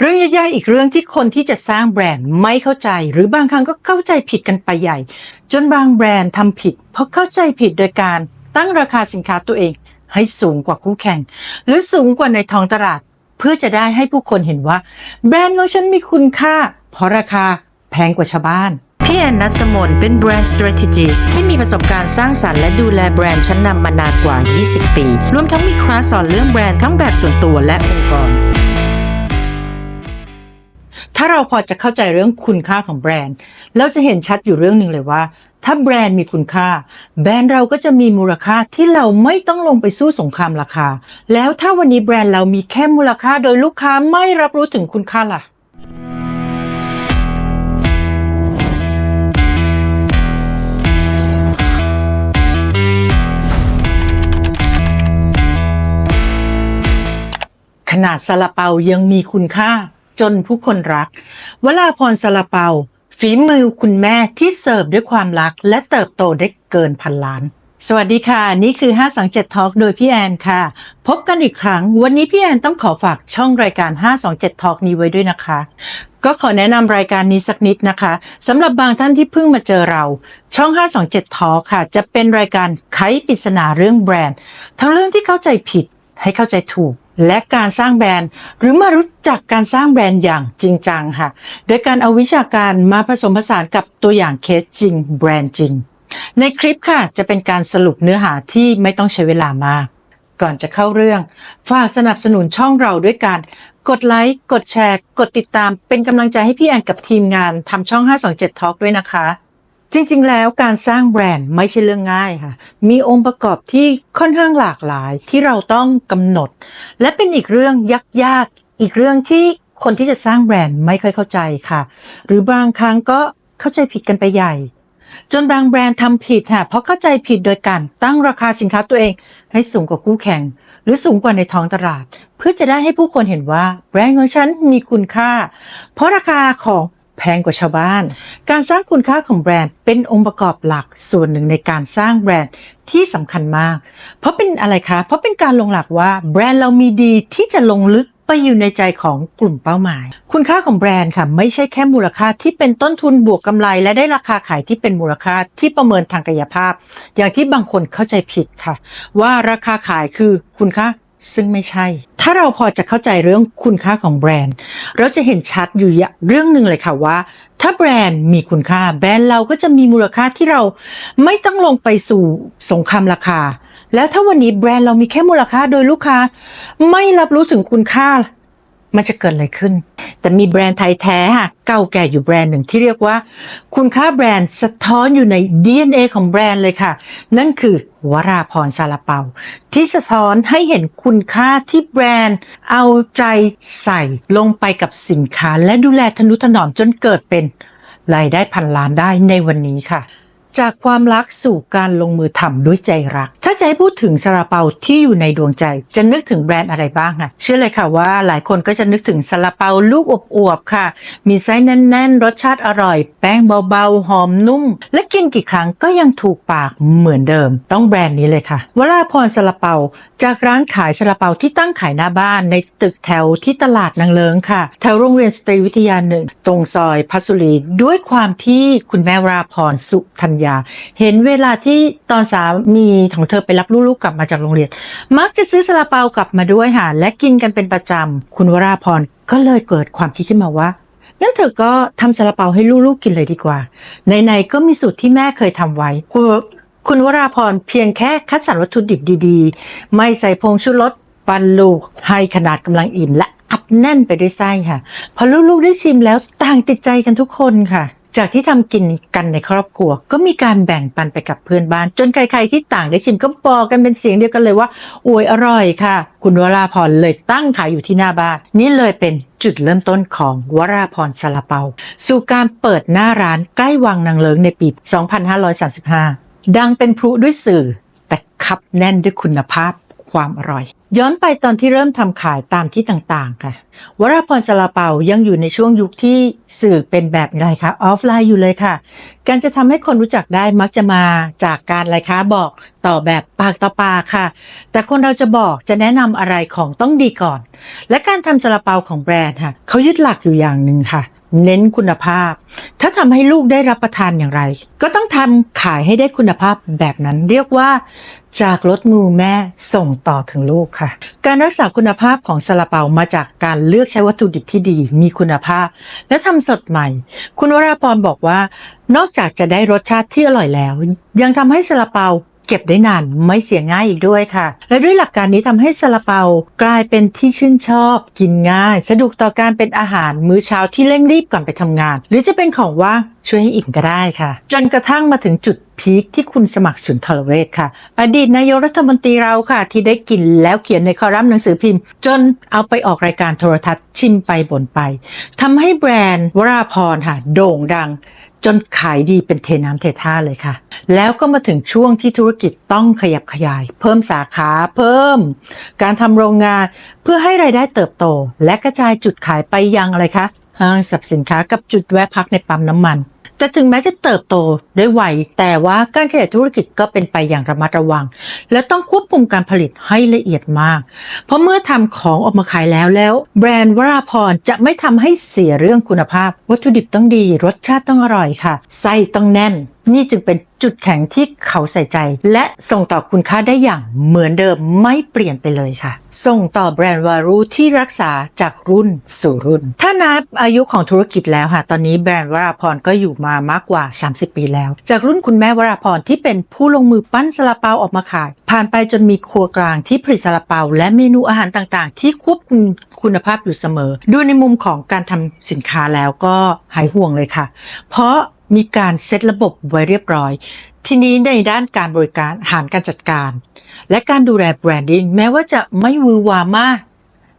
เรื่องยากๆอีกเรื่องที่คนที่จะสร้างแบรนด์ไม่เข้าใจ หรือบางครั้งก็เข้าใจผิดกันไปใหญ่ จนบางแบรนด์ทำผิด เพราะเข้าใจผิดโดยการตั้งราคาสินค้าตัวเอง ให้สูงกว่าคู่แข่ง หรือสูงกว่าในท้องตลาด เพื่อจะได้ให้ผู้คนเห็นว่า แบรนด์ของฉันมีคุณค่า เพราะราคาแพงกว่าชาวบ้านพี่แอนนัสมนเป็นแบรนด์ strategist ที่มีประสบการณ์สร้างสรรค์และดูแลแบรนด์ชั้นนำมานานกว่า 20 ปี รวมทั้งมีคลาสสอนเรื่องแบรนด์ทั้งแบบส่วนตัวและองค์กร ถ้าเราพอจะเข้าใจเรื่องคุณค่าของแบรนด์ เราจะเห็นชัดอยู่เรื่องหนึ่งเลยว่า ถ้าแบรนด์มีคุณค่า แบรนด์เราก็จะมีมูลค่าที่เราไม่ต้องลงไปสู้สงครามราคา แล้วถ้าวันนี้แบรนด์เรามีแค่มูลค่าโดยลูกค้าไม่รับรู้ถึงคุณค่าล่ะขนาดซาลาเปายังมีคุณค่า จนผู้คนรัก วลาพรซาลาเปา ฝีมือคุณแม่ที่เสิร์ฟด้วยความรัก และเติบโตได้เกินพันล้าน สวัสดีค่ะ นี่คือ 527 Talk โดยพี่แอนค่ะ พบกันอีกครั้ง วันนี้พี่แอนต้องขอฝากช่องรายการ 527 Talk นี้ไว้ด้วยนะคะก็ขอแนะนำรายการนี้สักนิดนะคะสำหรับบางท่านที่เพิ่งมาเจอเรา ช่อง 527 Talk ค่ะ จะเป็นรายการไขปริศนาเรื่องแบรนด์ ทั้งเรื่องที่เข้าใจผิดให้เข้าใจถูก และการสร้างแบรนด์ หรือมารู้จักการสร้างแบรนด์อย่างจริงจังค่ะ โดยการเอาวิชาการมาผสมผสานกับตัวอย่างเคสจริง แบรนด์จริง ในคลิปค่ะจะเป็นการสรุปเนื้อหาที่ไม่ต้องใช้เวลามาก ก่อนจะเข้าเรื่อง ฝากสนับสนุนช่องเราด้วยการกดไลค์ กดแชร์ กดติดตาม เป็นกำลังใจให้พี่แอนกับทีมงานทำช่อง 527 Talk ด้วยนะคะ จริงๆ แล้วการสร้างแบรนด์ไม่ใช่เรื่องง่ายค่ะ มีองค์ประกอบที่ค่อนข้างหลากหลายที่เราต้องกำหนด และเป็นอีกเรื่องยากๆ อีกเรื่องที่คนที่จะสร้างแบรนด์ไม่ค่อยเข้าใจค่ะ หรือบางครั้งก็เข้าใจผิดกันไปใหญ่ จนบางแบรนด์ทำผิดค่ะ เพราะเข้าใจผิดโดยการตั้งราคาสินค้าตัวเอง ให้สูงกว่าคู่แข่ง หรือสูงกว่าในท้องตลาด เพื่อจะได้ให้ผู้คนเห็นว่าแบรนด์ของฉันมีคุณค่า เพราะราคาของ แพงกว่าชาวบ้าน การสร้างคุณค่าของแบรนด์เป็นองค์ประกอบหลักส่วนหนึ่งในการสร้างแบรนด์ที่สำคัญมาก เพราะเป็นอะไรคะ เพราะเป็นการลงหลักว่าแบรนด์เรามีดีที่จะลงลึกไปอยู่ในใจของกลุ่มเป้าหมาย คุณค่าของแบรนด์ค่ะไม่ใช่แค่มูลค่าที่เป็นต้นทุนบวกกำไรและได้ราคาขายที่เป็นมูลค่าที่ประเมินทางกายภาพ อย่างที่บางคนเข้าใจผิดค่ะ ว่าราคาขายคือคุณค่าซึ่งไม่ใช่ ถ้าเราพอจะเข้าใจเรื่องคุณค่าของแบรนด์ เราจะเห็นชัดอยู่เรื่องหนึ่งเลยค่ะว่า ถ้าแบรนด์มีคุณค่า แบรนด์เราก็จะมีมูลค่าที่เราไม่ต้องลงไปสู่สงครามราคา แล้วถ้าวันนี้แบรนด์เรามีแค่มูลค่าโดยลูกค้า ไม่รับรู้ถึงคุณค่า มันจะเกิดอะไรขึ้น แต่มีแบรนด์ไทยแท้ค่ะเก่าแก่อยู่แบรนด์หนึ่งที่เรียกว่า คุณค่าแบรนด์สะท้อนอยู่ใน DNA ของแบรนด์เลยค่ะ นั่นคือวราพรซาลาเปา ที่สะท้อนให้เห็นคุณค่าที่แบรนด์ เอาใจใส่ลงไปกับสินค้า และดูแลทนุถนอมจนเกิดเป็นรายได้พันล้านได้ในวันนี้ค่ะ จากความรักสู่การลงมือทำด้วยใจรัก ถ้าจะให้พูดถึงซาลาเปาที่อยู่ในดวงใจ จะนึกถึงแบรนด์อะไรบ้างอะเชื่อเลยค่ะว่าหลายคนก็จะนึกถึงซาลาเปาลูกอวบๆค่ะ มีไส้แน่นๆ รสชาติอร่อย แป้งเบาๆ หอมนุ่ม และกินกี่ครั้งก็ยังถูกปากเหมือนเดิม ต้องแบรนด์นี้เลยค่ะวราพรซาลาเปา จากร้านขายซาลาเปาที่ตั้งขายหน้าบ้านในตึกแถวที่ตลาดนางเลิงค่ะ แถวโรงเรียนสตรีวิทยาหนึ่งตรงซอยพัสสุรีด้วยความที่คุณแม่วราพรสุธัญญาเห็นเวลาที่ตอนสามีของเธอไปรับลูกๆกลับมาจากโรงเรียน มักจะซื้อซาลาเปากลับมาด้วยค่ะและกินกันเป็นประจำคุณวราพรก็เลยเกิดความคิดขึ้นมาว่างั้นเธอก็ทำซาลาเปาให้ลูกๆกินเลยดีกว่าในๆก็มีสูตรที่แม่เคยทำไว้คุณคุณวราพรเพียงแค่คัดสรรวัตถุดิบดีๆ ไม่ใส่ผงชูรสปันลูกให้ขนาดกำลังอิ่มและอัดแน่นไปด้วยไส้ค่ะ พอลูกๆได้ชิมแล้วต่างติดใจกันทุกคนค่ะ จากที่ทำกินกันในครอบครัว ก็มีการแบ่งปันไปกับเพื่อนบ้าน จนใครๆที่ต่างได้ชิมก็บอกกันเป็นเสียงเดียวกันเลยว่าอวยอร่อยค่ะ คุณวราพรเลยตั้งขายอยู่ที่หน้าบ้าน นี่เลยเป็นจุดเริ่มต้นของวราพรซาลาเปา สู่การเปิดหน้าร้านใกล้วังนางเลิงในปี 2535 ดังเป็นพลุด้วยสื่อ แต่คับแน่นด้วยคุณภาพความอร่อย ย้อนไปตอนที่เริ่มทำขายตามที่ต่างๆ ค่ะ วราพรซาลาเปายังอยู่ในช่วงยุคที่สื่อเป็นแบบอะไรคะออฟไลน์อยู่เลยค่ะ การจะทำให้คนรู้จักได้มักจะมาจากการไรคะบอกต่อแบบปากต่อปากค่ะ แต่คนเราจะบอกจะแนะนำอะไรของต้องดีก่อน และการทำซาลาเปาของแบรนด์ค่ะเขายึดหลักอยู่อย่างหนึ่งค่ะ เน้นคุณภาพ ถ้าทำให้ลูกได้รับประทานอย่างไร ก็ต้องทำขายให้ได้คุณภาพแบบนั้น เรียกว่าจากรถมือแม่ส่งต่อถึงลูกค่ะการรักษาคุณภาพของซาลาเปามาจากการเลือกใช้วัตถุดิบที่ดี มีคุณภาพ และทำสดใหม่ คุณวราพรบอกว่า นอกจากจะได้รสชาติที่อร่อยแล้ว ยังทำให้ซาลาเปา เก็บได้นานไม่เสียง่ายอีกด้วยค่ะ และด้วยหลักการนี้ทำให้ซาลาเปากลายเป็นที่ชื่นชอบ กินง่าย สะดวกต่อการเป็นอาหารมื้อเช้าที่เร่งรีบก่อนไปทำงาน หรือจะเป็นของว่างช่วยให้อิ่มก็ได้ค่ะ จนกระทั่งมาถึงจุดพีคที่คุณสมัครสุนทรเวชค่ะ อดีตนายกรัฐมนตรีเราค่ะ ที่ได้กินแล้วเขียนในคอลัมน์หนังสือพิมพ์ จนเอาไปออกรายการโทรทัศน์ชิมไปบ่นไปทำให้แบรนด์วราพรค่ะโด่งดัง จนขายดีเป็นเทน้ำเทท่าเลยค่ะ แล้วก็มาถึงช่วงที่ธุรกิจต้องขยับขยาย เพิ่มสาขาเพิ่ม การทำโรงงานเพื่อให้ไรายได้เติบโต และกระจายจุดขายไปยังอะไรคะห้างสรรพสินค้ากับจุดแวะพักในปั๊มน้ำมัน แต่ถึงแม้จะเติบโตได้ไวแต่ว่าการขยายธุรกิจก็เป็นไปอย่างระมัดระวัง และต้องควบคุมการผลิตให้ละเอียดมาก เพราะเมื่อทำของออกมาขายแล้วแล้ว แบรนด์วราพรจะไม่ทำให้เสียเรื่องคุณภาพ วัตถุดิบต้องดี รสชาติต้องอร่อยค่ะไส้ต้องแน่น นี่จึงเป็นจุดแข็งที่เขาใส่ใจ และส่งต่อคุณค่าได้อย่างเหมือนเดิมไม่เปลี่ยนไปเลยค่ะ ส่งต่อแบรนด์วารุที่รักษาจากรุ่นสู่รุ่น ถ้านับอายุของธุรกิจแล้วค่ะ ตอนนี้แบรนด์วราพรก็อยู่มามากกว่า 30 ปีแล้ว จากรุ่นคุณแม่วราพรที่เป็นผู้ลงมือปั้นซาลาเปาออกมาขาย ผ่านไปจนมีครัวกลางที่ผลิตซาลาเปา และเมนูอาหารต่างๆ ที่ควบคุมคุณภาพอยู่เสมอ ดูในมุมของการทำสินค้าแล้วก็หายห่วงเลยค่ะ เพราะ มีการเซตระบบไว้เรียบร้อย ทีนี้ในด้านการบริการหารการจัดการ และการดูแลแบรนดิ้งแม้ว่าจะไม่วือวามาก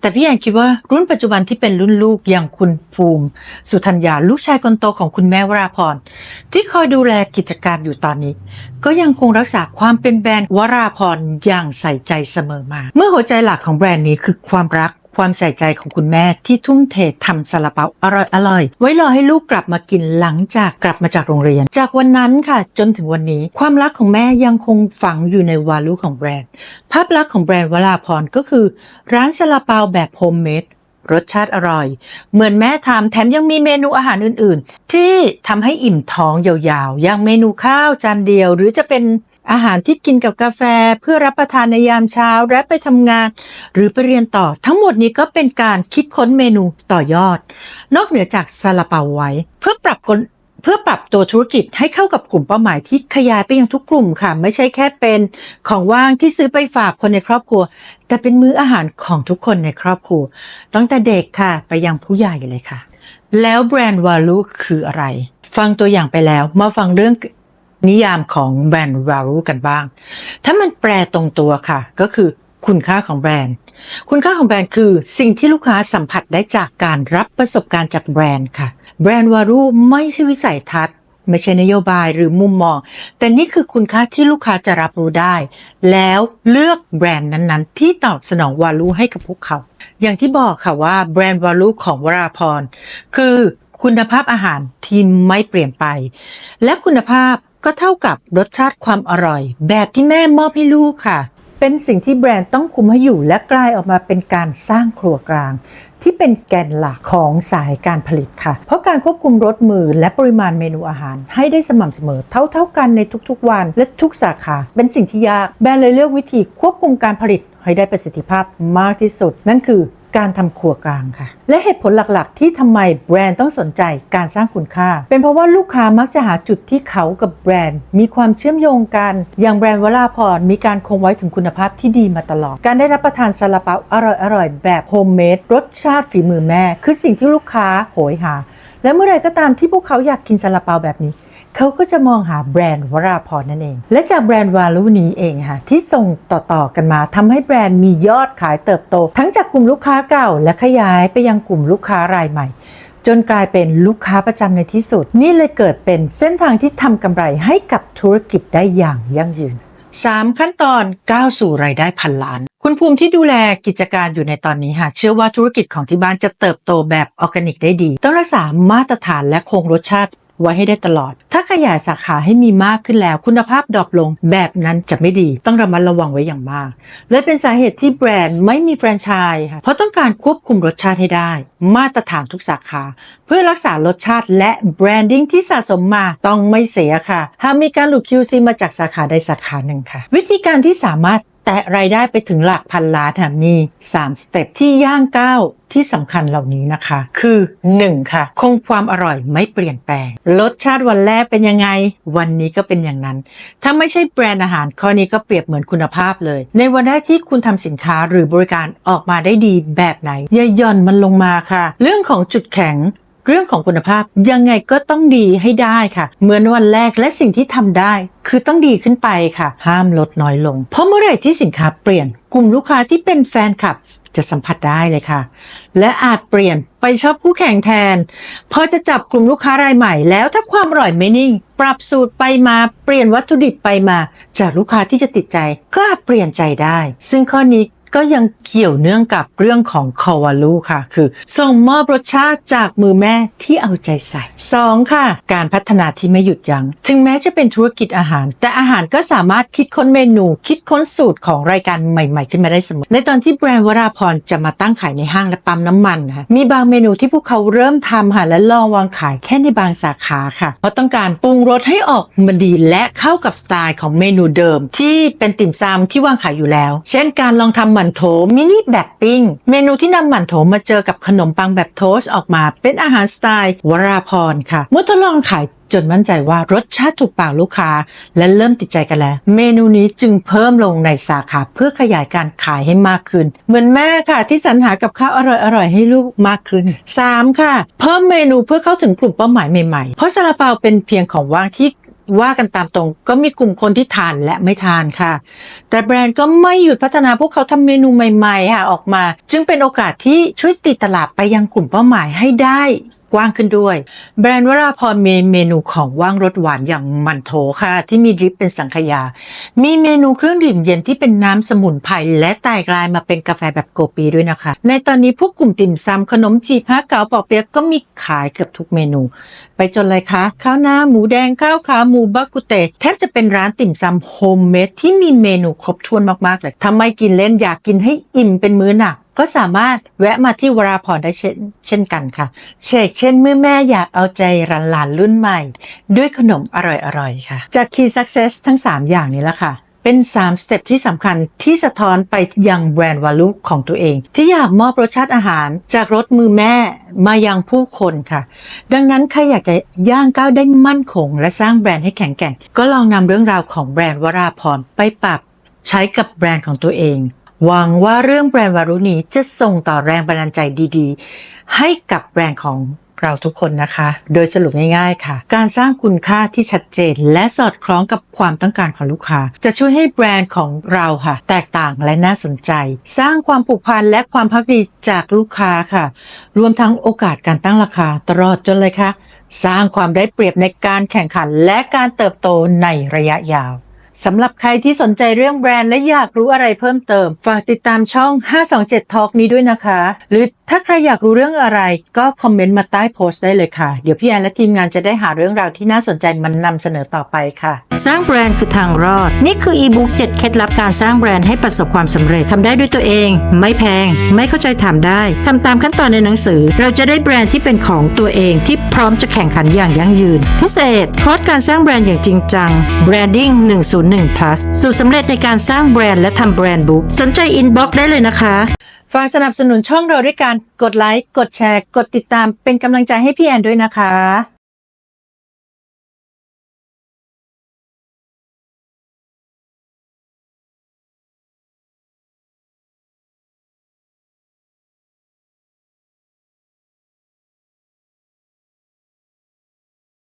แต่พี่แอนคิดว่ารุ่นปัจจุบันที่เป็นรุ่นลูกอย่างคุณภูมิ สุธัญญาลูกชายคนโตของคุณแม่วราพรที่คอยดูแลกิจการอยู่ตอนนี้ ก็ยังคงรักษาความเป็นแบรนด์วราพรอย่างใส่ใจเสมอมา เมื่อหัวใจหลักของแบรนด์นี้คือความรัก ความใส่ใจของคุณแม่ที่ทุ่มเททำซาลาเปาอร่อยอร่อยไว้รอให้ลูกกลับมากินหลังจากกลับมาจากโรงเรียน จากวันนั้นค่ะจนถึงวันนี้ ความรักของแม่ยังคงฝังอยู่ในวาลูของแบรนด์ ภาพลักษณ์ของแบรนด์วราพรก็คือ ร้านซาลาเปาแบบโฮมเมดรสชาติอร่อย เหมือนแม่ทำแถมยังมีเมนูอาหารอื่น ๆ ที่ทำให้อิ่มท้องยาวๆ อย่างเมนูข้าวจานเดียว หรือจะเป็น อาหารที่กินกับกาแฟเพื่อรับประทานในยามเช้าและไปทำงาน หรือไปเรียนต่อทั้งหมดนี้ก็เป็นการคิดค้นเมนูต่อยอด นอกเหนือจากซาลาเปาไว้ เพื่อปรับกลเพื่อปรับตัวธุรกิจให้เข้ากับกลุ่มเป้าหมายที่ขยายไปยังทุกกลุ่มค่ะ ไม่ใช่แค่เป็นของว่างที่ซื้อไปฝากคนในครอบครัว แต่เป็นมื้ออาหารของทุกคนในครอบครัว ตั้งแต่เด็กค่ะ ไปยังผู้ใหญ่เลยค่ะ แล้วแบรนด์วาลูคืออะไร ฟังตัวอย่างไปแล้วมาฟังเรื่อง นิยามของแบรนด์วาลูกันบ้าง ถ้ามันแปลตรงตัวค่ะ ก็คือคุณค่าของแบรนด์ คุณค่าของแบรนด์คือสิ่งที่ลูกค้าสัมผัสได้จากการรับประสบการณ์จากแบรนด์ค่ะ แบรนด์วารูไม่ใช่วิสัยทัศน์ไม่ใช่นโยบายหรือมุมมอง แต่นี่คือคุณค่าที่ลูกค้าจะรับรู้ได้ แล้วเลือกแบรนด์นั้นๆ ที่ตอบสนองวาลูให้กับพวกเขา อย่างที่บอกค่ะว่าแบรนด์วาลูของวราพรคือคุณภาพอาหารที่ไม่เปลี่ยนไป และคุณภาพ ก็เท่ากับรสชาติความอร่อย แบบที่แม่มอบให้ลูกค่ะ เป็นสิ่งที่แบรนด์ต้องคุมให้อยู่และกลายออกมาเป็นการสร้างครัวกลาง ที่เป็นแกนหลักของสายการผลิตค่ะ เพราะการควบคุมรสมือและปริมาณเมนูอาหาร ให้ได้สม่ำเสมอเท่าๆกันในทุกๆวันและทุกสาขา เป็นสิ่งที่ยากแบรนด์เลยเลือกวิธีควบคุมการผลิตให้ได้ประสิทธิภาพมากที่สุด นั่นคือ การทำครัวกลางค่ะ และเหตุผลหลักๆ ที่ทำไมแบรนด์ต้องสนใจการสร้างคุณค่า เป็นเพราะว่าลูกค้ามักจะหาจุดที่เขากับแบรนด์ มีความเชื่อมโยงกัน อย่างแบรนด์วราพรมีการคงไว้ถึงคุณภาพที่ดีมาตลอด การได้รับประทานซาลาเปาอร่อยๆแบบโฮมเมดรสชาติฝีมือแม่ คือสิ่งที่ลูกค้าโหยหา และเมื่อไรก็ตามที่พวกเขาอยากกินซาลาเปาแบบนี้ เขาก็จะมองหาแบรนด์วราพรนั่นเอง และจากแบรนด์วาลูนี้เองค่ะที่ส่งต่อๆกันมาทำให้แบรนด์มียอดขายเติบโต ทั้งจากกลุ่มลูกค้าเก่า และขยายไปยังกลุ่มลูกค้ารายใหม่ จนกลายเป็นลูกค้าประจำในที่สุด นี่เลยเกิดเป็นเส้นทางที่ทำกำไรให้กับธุรกิจได้อย่างยั่งยืน 3 ขั้นตอนก้าวสู่รายได้พันล้าน คุณภูมิที่ดูแลกิจการอยู่ในตอนนี้ค่ะ เชื่อว่าธุรกิจของที่บ้านจะเติบโตแบบออร์แกนิกได้ดี ต้องรักษามาตรฐานและคงรสชาติ ไว้ให้ได้ตลอด ถ้าขยายสาขาให้มีมากขึ้นแล้วคุณภาพดรอปลงแบบนั้นจะไม่ดี ต้องระมัดระวังไว้อย่างมากและเป็นสาเหตุที่แบรนด์ไม่มีแฟรนไชส์ค่ะเพราะต้องการควบคุมรสชาติให้ได้ มาตรฐานทุกสาขา เพื่อรักษารสชาติและแบรนดิ้งที่สะสมมาต้องไม่เสียค่ะ หากมีการหลุด QC มาจากสาขาใดสาขาหนึ่งค่ะ วิธีการที่สามารถ ตะรายได้ไปถึงหลักพันล้านค่ะมี 3 สเต็ปที่ย่างก้าวที่สำคัญเหล่านี้นะคะ คือ 1. ค่ะ คงความอร่อยไม่เปลี่ยนแปลง รสชาติวันแรกเป็นยังไง วันนี้ก็เป็นอย่างนั้น ถ้าไม่ใช่แบรนด์อาหารข้อนี้ก็เปรียบเหมือนคุณภาพเลย ในวันแรกที่คุณทำสินค้าหรือบริการออกมาได้ดีแบบไหนอย่าหย่อนมันลงมาค่ะ เรื่องของจุดแข็ง เรื่องของคุณภาพยังไงก็ต้องดีให้ได้ค่ะ เหมือนวันแรกและสิ่งที่ทำได้ คือต้องดีขึ้นไปค่ะ ห้ามลดน้อยลง เพราะเมื่อไหร่ที่สินค้าเปลี่ยนกลุ่มลูกค้าที่เป็นแฟนคลับจะสัมผัสได้เลยค่ะ และอาจเปลี่ยนไปชอบคู่แข่งแทน พอจะจับกลุ่มลูกค้ารายใหม่แล้วถ้าความอร่อยไม่นิ่ง ปรับสูตรไปมาเปลี่ยนวัตถุดิบไปมา จากลูกค้าที่จะติดใจ ก็อาจเปลี่ยนใจได้ ซึ่งข้อนี้ ก็ยังเกี่ยวเนื่องกับเรื่องของคอวาลูค่ะ คือส่งมอบรสชาติจากมือแม่ที่เอาใจใส่ 2. ค่ะ การพัฒนาที่ไม่หยุดยัง้งถึงแม้จะเป็นธุรกิจอาหาร แต่อาหารก็สามารถคิดค้นเมนู คิดค้นสูตรของรายการใหม่ ๆ ขึ้นมาได้เสมอ ในตอนที่แบรนด์วราพรจะมาตั้งขายในห้างและปั๊มน้ำมันค่ะมีบางเมนูที่พวกเขาเริ่มทำค่ะและลองวางขายแค่ในบางสาขาค่ะ เพราะต้องการปรุงรสให้ออกมาดีและเข้ากับสไตล์ของเมนูเดิม ที่เป็นติ่มซำที่วางขายอยู่แล้ว เช่นการลองทำหมั่นโถมินิแบบปิ้งเมนูที่นำหมั่นโถมาเจอกับขนมปังแบบโทส์ออกมา เป็นอาหารสไตล์วราพรค่ะเมื่อทดลองขายจนมั่นใจว่ารสชาติถูกปากลูกค้า และเริ่มติดใจกันแล้ว เมนูนี้จึงเพิ่มลงในสาขาเพื่อขยายการขายให้มากขึ้น เหมือนแม่ค่ะที่สรรหากับข้าวอร่อยๆ ให้ลูกมากขึ้น 3. ค่ะ เพิ่มเมนูเพื่อเข้าถึงกลุ่มเป้าหมายใหม่ๆ เพราะซาลาเปาเป็นเพียงของว่างที่ ว่ากันตามตรงก็มีกลุ่มคนที่ทานและไม่ทานค่ะ แต่แบรนด์ก็ไม่หยุดพัฒนาพวกเขาทำเมนูใหม่ๆค่ะออกมา จึงเป็นโอกาสที่ช่วยตีตลาดไปยังกลุ่มเป้าหมายให้ได้ กว้างขึ้นด้วย แบรนด์วราพรมีเมนูของว่างรสหวานอย่างมันโถค่ะ ที่มีดริปเป็นสังขยา มีเมนูเครื่องดื่มเย็นที่เป็นน้ำสมุนไพรและแตกลายมาเป็นกาแฟแบบโกปีด้วยนะคะ ในตอนนี้พวกกลุ่มติ่มซำขนมจีบฮะเก๋าปอเปียกก็มีขายเกือบทุกเมนู ไปจนเลยคะข้าวหน้าหมูแดงข้าวขาหมูบักกุเตแทบจะเป็นร้านติ่มซำโฮมเมดที่มีเมนูครบถ้วนมากๆเลยถ้าไมกินเล่นอยากกินให้อิ่มเป็นมื้อหนัก ก็สามารถแวะมาที่วราพรได้เช่นเช่นกันค่ะ เชกเช่นเมื่อแม่อยากเอาใจรันหลานรุ่นใหม่ ด้วยขนมอร่อยๆค่ะ จาก Key Success ทั้ง 3 อย่างนี้ละค่ะเป็น 3 สเต็ปที่สำคัญที่สะท้อนไปยังแบรนด์วาลุของตัวเอง ที่อยากมอบรสชาติอาหาร จากรสมือแม่มายังผู้คนค่ะ ดังนั้นใครอยากจะย่างก้าวได้มั่นคง และสร้างแบรนด์ให้แข็งแกร่ง ก็ลองนำเรื่องราวของแบรนด์วราพรไปปรับใช้กับแบรนด์ของตัวเอง หวังว่าเรื่องแบรนด์วารุณีจะส่งต่อแรงบันดาลใจดี ๆ ให้กับแบรนด์ของเราทุกคนนะคะ โดยสรุปง่ายๆค่ะ การสร้างคุณค่าที่ชัดเจน และสอดคล้องกับความต้องการของลูกค้า จะช่วยให้แบรนด์ของเราค่ะ แตกต่างและน่าสนใจ สร้างความผูกพันและความพักดีจากลูกค้าค่ะ รวมทั้งโอกาสการตั้งราคาตลอดจนเลยค่ะ สร้างความได้เปรียบในการแข่งขันและการเติบโตในระยะยาว สำหรับใครที่สนใจเรื่องแบรนด์และอยากรู้อะไรเพิ่มเติม ฝากติดตามช่อง 527 Talk นี้ด้วยนะคะ หรือ ถ้าใครอยากรู้เรื่องอะไรก็คอมเมนต์มาใต้โพสต์ได้เลยค่ะ เดี๋ยวพี่แอนและทีมงานจะได้หาเรื่องราวที่น่าสนใจมันนำเสนอต่อไปค่ะ สร้างแบรนด์คือทางรอด นี่คืออีบุ๊ก7เคล็ดลับการสร้างแบรนด์ให้ประสบความสำเร็จทำได้ด้วยตัวเอง ไม่แพง ไม่เข้าใจทำได้ทำตามขั้นตอนในหนังสือ เราจะได้แบรนด์ที่เป็นของตัวเองที่พร้อมจะแข่งขันอย่างยั่งยืน พิเศษคอร์สการสร้างแบรนด์อย่างจริงจัง Branding 101 plus สูตรสำเร็จในการสร้างแบรนด์และทำแบรนด์บุ๊กสนใจอินบ็อกซ์ได้เลยนะคะ ฝากสนับสนุนช่องเราด้วยการกดไลค์ กดแชร์ กดติดตามเป็นกำลังใจให้พี่แอนด้วยนะคะ